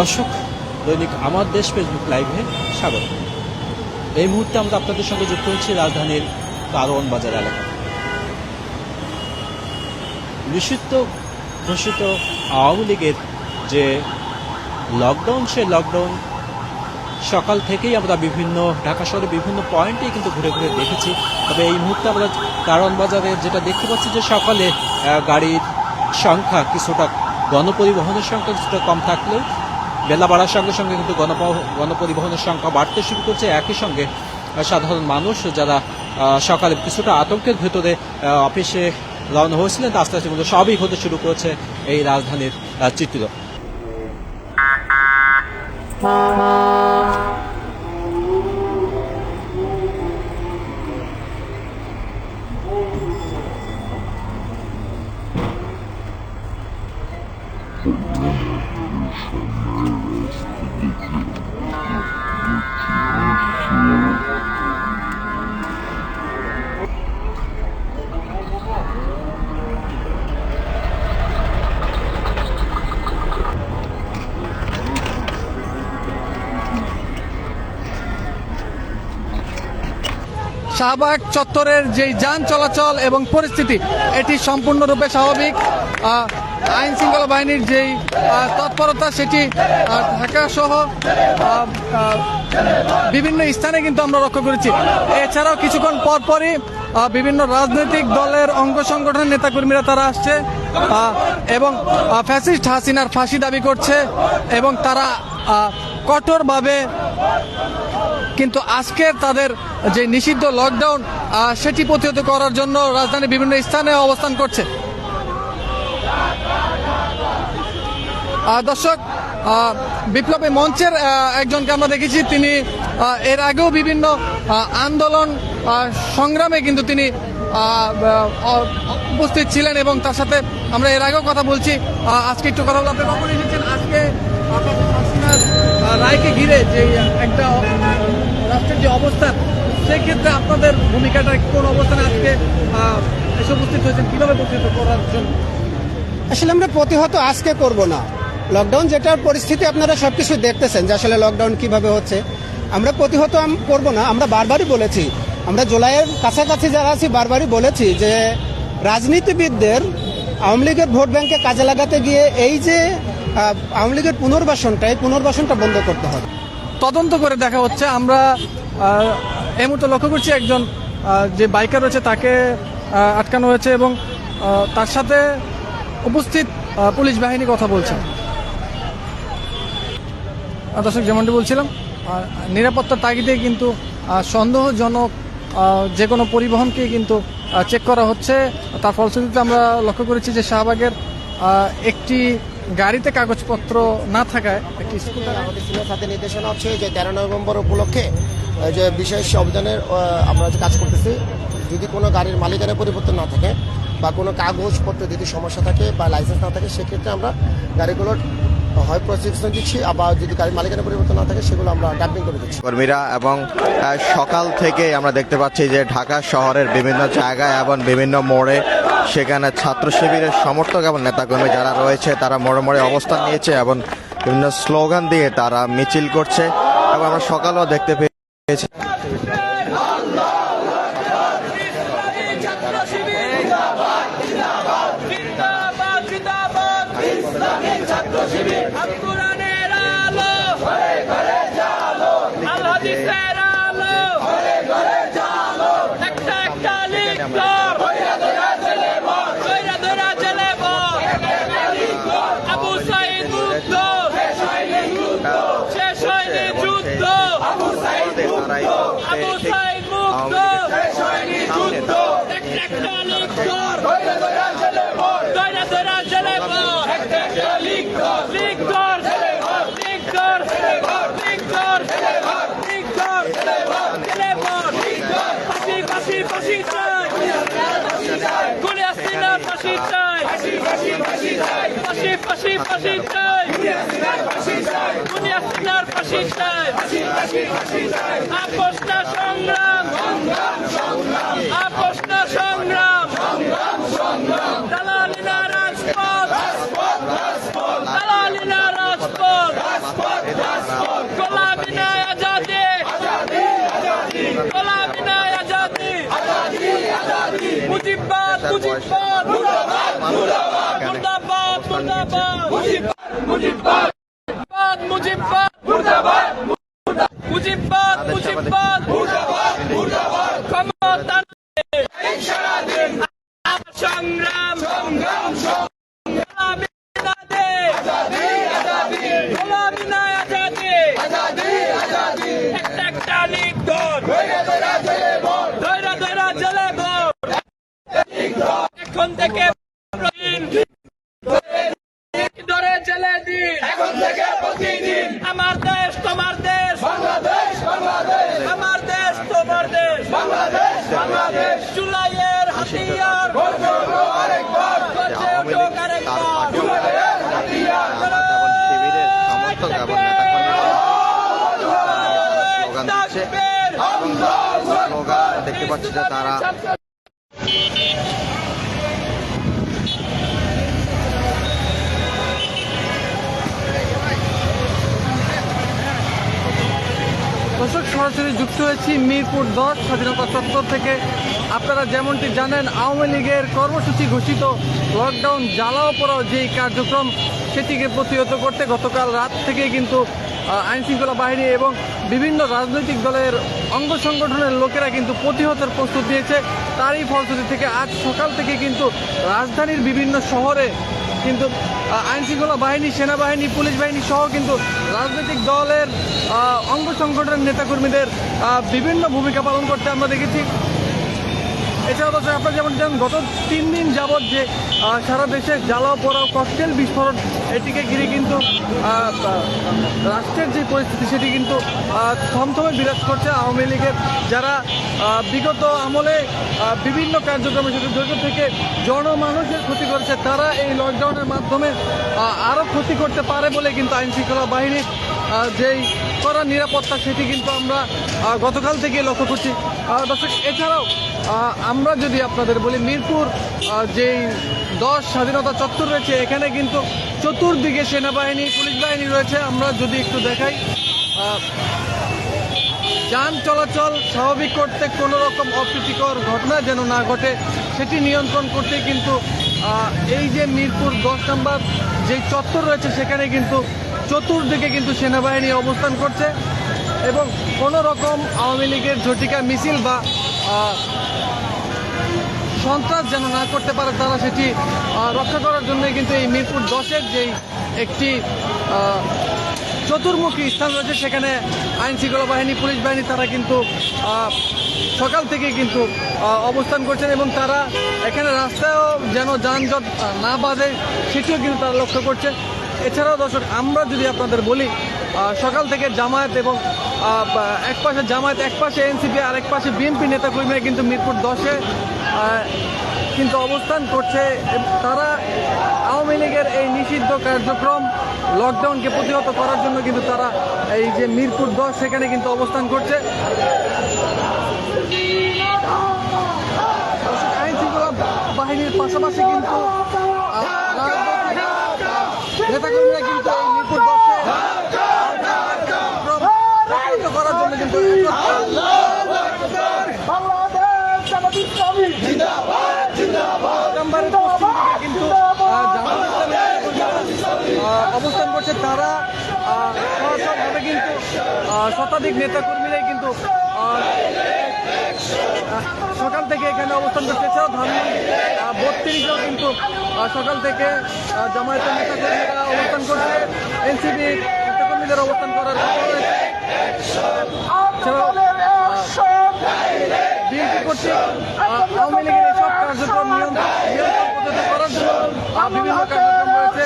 দর্শক দৈনিক আমার দেশ ফেসবুক লাইভে স্বাগত। এই মুহূর্তে আমরা আপনাদের সঙ্গে যুক্ত হচ্ছি রাজধানীর কারওয়ান বাজার এলাকা। নিষিদ্ধ ঘোষিত আওয়ামী লীগের যে লকডাউন সে লকডাউন সকাল থেকেই আমরা বিভিন্ন, ঢাকা শহরে বিভিন্ন পয়েন্টেই কিন্তু ঘুরে ঘুরে দেখেছি। তবে এই মুহূর্তে আমরা কারণ বাজারে যেটা দেখতে পাচ্ছি যে সকালে গাড়ির সংখ্যা কিছুটা, গণপরিবহনের সংখ্যা কিছুটা কম থাকলেও বেলা বাড়ার সঙ্গে সঙ্গে কিন্তু গণপ- গণপরিবহনের সংখ্যা বাড়তে শুরু করছে। একই সঙ্গে সাধারণ মানুষ যারা সকালে কিছুটা আতঙ্কের ভেতরে অফিসে রওনা হয়েছিলেন আস্তে আস্তে কিন্তু সবই হতে শুরু করেছে এই রাজধানীর চিত্র শাহবাগ চত্বরের যেই যান চলাচল এবং পরিস্থিতি এটি সম্পূর্ণরূপে স্বাভাবিক। আইন শৃঙ্খলা বাহিনীর যেই তৎপরতা সেটি ঢাকা সহ বিভিন্ন স্থানে কিন্তু আমরা লক্ষ্য করেছি। এছাড়াও কিছুক্ষণ পর পরই বিভিন্ন রাজনৈতিক দলের অঙ্গ সংগঠনের নেতাকর্মীরা তারা আসছে এবং ফ্যাসিস্ট হাসিনার ফাঁসি দাবি করছে, এবং তারা কঠোরভাবে কিন্তু আজকে তাদের যে নিষিদ্ধ লকডাউন সেটি প্রতিহত করার জন্য রাজধানীর বিভিন্ন স্থানে অবস্থান করছে। দর্শক বিপ্লবী মঞ্চের একজনকে আমরা দেখেছি। তিনি এর আগেও বিভিন্ন আন্দোলন সংগ্রামে কিন্তু তিনি উপস্থিত ছিলেন এবং তার সাথে আমরা এর আগেও কথা বলছি। আজকে একটু কথা বলতে আপনি কখন এসেছেন? আজকে রায়কে ঘিরে যে একটা রাষ্ট্রের যে অবস্থান, সেক্ষেত্রে আপনাদের ভূমিকাটা কোন অবস্থানে আজকে এসে উপস্থিত হয়েছেন? কীভাবে প্রতিহত করার জন্য আসলে আমরা প্রতিহত আজকে করব না। লকডাউন যেটার পরিস্থিতি আপনারা সবকিছু দেখতেছেন যে আসলে লকডাউন কীভাবে হচ্ছে। আমরা প্রতিহত করব না। আমরা বারবারই বলেছি, আমরা জুলাইয়ের কাছাকাছি যারা আছি বারবারই বলেছি যে রাজনীতিবিদদের আওয়ামী লীগের ভোট ব্যাংকে কাজে লাগাতে গিয়ে এই যে আওয়ামী লীগের পুনর্বাসনটা, এই পুনর্বাসনটা বন্ধ করতে হবে। তদন্ত করে দেখা হচ্ছে। আমরা এই মুহূর্তে লক্ষ্য করছি একজন যে বাইকার রয়েছে তাকে আটকানো হয়েছে এবং তার সাথে উপস্থিত পুলিশ বাহিনী কথা বলছেন। দর্শক, যেমনটি বলছিলাম নিরাপত্তার তাগিদে কিন্তু সন্দেহজনক যে কোনো পরিবহনকে কিন্তু চেক করা হচ্ছে। তার ফলশ্রুতিতে আমরা লক্ষ্য করেছি যে শাহবাগের একটি গাড়িতে কাগজপত্র না থাকায় একটি স্কুটার আমাদের সিনিয়র সাথে নির্দেশনা হচ্ছে যে তেরো নভেম্বর উপলক্ষে যে বিশেষ অভিযানের আমরা কাজ করতেছি, যদি কোনো গাড়ির মালিকানা পরিবর্তন না থাকে বা কোনো কাগজপত্র যদি সমস্যা থাকে বা লাইসেন্স না থাকে, সেক্ষেত্রে আমরা গাড়িগুলোর হয় প্রসিকিউশন দিচ্ছি, আবার যদি গাড়ির মালিকানা পরিবর্তন না থাকে, সেগুলো আমরা ডাম্পিং করে দিচ্ছি। কর্মীরা এবং সকাল থেকে আমরা দেখতে পাচ্ছি যে ঢাকা শহরের বিভিন্ন জায়গায় এবং বিভিন্ন মোড়ে সেখানে ছাত্র শিবিরের সমর্থক এবং নেতাকর্মী যারা রয়েছে, তারা মোড়ে মোড়ে অবস্থান নিয়েছে এবং বিভিন্ন স্লোগান দিয়ে তারা মিছিল করছে। এবং আমরা সকালেও দেখতে পেয়েছি আকুরানের আলো। ঘরে ঘরে জালো আল। হাদিসের আলো ঘরে ঘরে জালো একটা একটা লিখলাম কইরা ধরা জেলে মর কইরা ধরা জেলে মর আবু সাইদ মুক্ত শেষ হয়নি যুদ্ধ। শেষ হয়নি যুদ্ধ আবু সাইদ মুক্ত আবু সাইদ মুক্ত শেষ হয়নি যুদ্ধ একটা একটা লিখলাম কইরা ধরা জেলে মর কইরা ধরা সংগ্রাম সংগ্রাম সংগ্রাম আপোষ মুজিবাদ মুর্দাবাদ মুর্দাবাদ মুজিবাদ মুজিবাদ মুর্দাবাদ মুজিবাদ মুজিবাদ মুর্দাবাদ ক্ষমতা সংগ্রাম সংগ্রাম আজাদি একটা একটা ভোট এখন থেকে দিন ধরে জেলে দিন এখন থেকে প্রতিদিন আমার দেশ তোমার দেশ বাংলাদেশ বাংলাদেশ আমার দেশ তোমার দেশ বাংলাদেশ বাংলাদেশ জুলাইয়ের হাতিয়ার গর্জে উঠুক আরেকবার গর্জে উঠুক আরেকবার জুলাইয়ের হাতিয়ার শিবিরের সমর্থক এবং নেতাকর্মীরা স্লোগান দিচ্ছে স্লোগান দেখতে পাচ্ছি যে তারা। সরাসরি যুক্ত হয়েছি মিরপুর দশ স্বাধীনতা চত্বর থেকে। আপনারা যেমনটি জানেন, আওয়ামী লীগের কর্মসূচি ঘোষিত লকডাউন জ্বালাও পড়াও যেই কার্যক্রম, সেটিকে প্রতিহত করতে গতকাল রাত থেকে কিন্তু আইন শৃঙ্খলা বাহিনী এবং বিভিন্ন রাজনৈতিক দলের অঙ্গ সংগঠনের লোকেরা কিন্তু প্রতিহতের প্রস্তুত দিয়েছে তারই ফলশ্রুতি থেকে আজ সকাল থেকে কিন্তু রাজধানীর বিভিন্ন শহরে কিন্তু আইন শৃঙ্খলা বাহিনী, সেনাবাহিনী, পুলিশ বাহিনী সহ কিন্তু রাজনৈতিক দলের অঙ্গ সংগঠনের নেতাকর্মীদের বিভিন্ন ভূমিকা পালন করতে আমরা দেখেছি। এছাড়াও দর্শক আপনারা যেমন জানেন গত তিন দিন যাবৎ যে সারা দেশে জ্বালাও পোড়াও ককটেল বিস্ফোরণ এটিকে ঘিরে কিন্তু রাষ্ট্রের যে পরিস্থিতি সেটি কিন্তু থমথমে বিরাজ করছে আওয়ামী লীগের যারা বিগত আমলে বিভিন্ন কার্যক্রমের সাথে জড়িত থেকে জনমানুষের ক্ষতি করেছে তারা এই লকডাউনের মাধ্যমে আরও ক্ষতি করতে পারে বলে কিন্তু আইন শৃঙ্খলা বাহিনীর আহ, যেই করা নিরাপত্তা সেটি কিন্তু আমরা গতকাল থেকে লক্ষ্য করছি। দর্শক, এছাড়াও আমরা যদি আপনাদের বলি মিরপুর যেই দশ স্বাধীনতা চত্বর রয়েছে, এখানে কিন্তু চতুর্দিকে সেনাবাহিনী, পুলিশ বাহিনী রয়েছে। আমরা যদি একটু দেখাই যান চলাচল স্বাভাবিক করতে কোনো রকম অপ্রীতিকর ঘটনা যেন না ঘটে, সেটি নিয়ন্ত্রণ করতে কিন্তু এই যে মিরপুর দশ নম্বর যে চত্বর রয়েছে সেখানে কিন্তু চতুর্দিকে কিন্তু সেনাবাহিনী অবস্থান করছে এবং কোনো রকম আওয়ামী লীগের ঝটিকা মিছিল বা সন্ত্রাস যেন না করতে পারে তারা সেটি রক্ষা করার জন্য কিন্তু এই মিরপুর দশের যেই একটি চতুর্মুখী স্থান রয়েছে সেখানে আইন শৃঙ্খলা বাহিনী, পুলিশ বাহিনী, তারা কিন্তু সকাল থেকে কিন্তু অবস্থান করছেন এবং তারা এখানে রাস্তায়ও যেন যানজট না বাঁধে, সেটিও কিন্তু তারা লক্ষ্য করছে। এছাড়াও দর্শক, আমরা যদি আপনাদের বলি সকাল থেকে জামায়াত এবং এক পাশে জামায়াত এক পাশে এনসিপি আর এক পাশে বিএনপি নেতাকর্মীরা কিন্তু মিরপুর দশে কিন্তু অবস্থান করছে। তারা আওয়ামী লীগের এই নিষিদ্ধ কার্যক্রম লকডাউনকে প্রতিহত করার জন্য কিন্তু তারা এই যে মিরপুর দশ, সেখানে কিন্তু অবস্থান করছে। আইন শৃঙ্খলা বাহিনীর পাশাপাশি কিন্তু নেতাকর্মীরা কিন্তু শতাধিক নেতা কর্মীরাই কিন্তু সকাল থেকে এখানে অবস্থান করতে এছাড়াও ধানমন্ডি বত্রিশও কিন্তু সকাল থেকে জামায়াতের নেতা কর্মীরা অবস্থান করছে। এনসিপি নেতা কর্মীদের অবস্থান করার বিএনপি কর্তৃক আওয়ামী লীগের এসব কার্যক্রম নিয়ন্ত্রণ করার জন্য বিভিন্ন কার্যক্রম রয়েছে।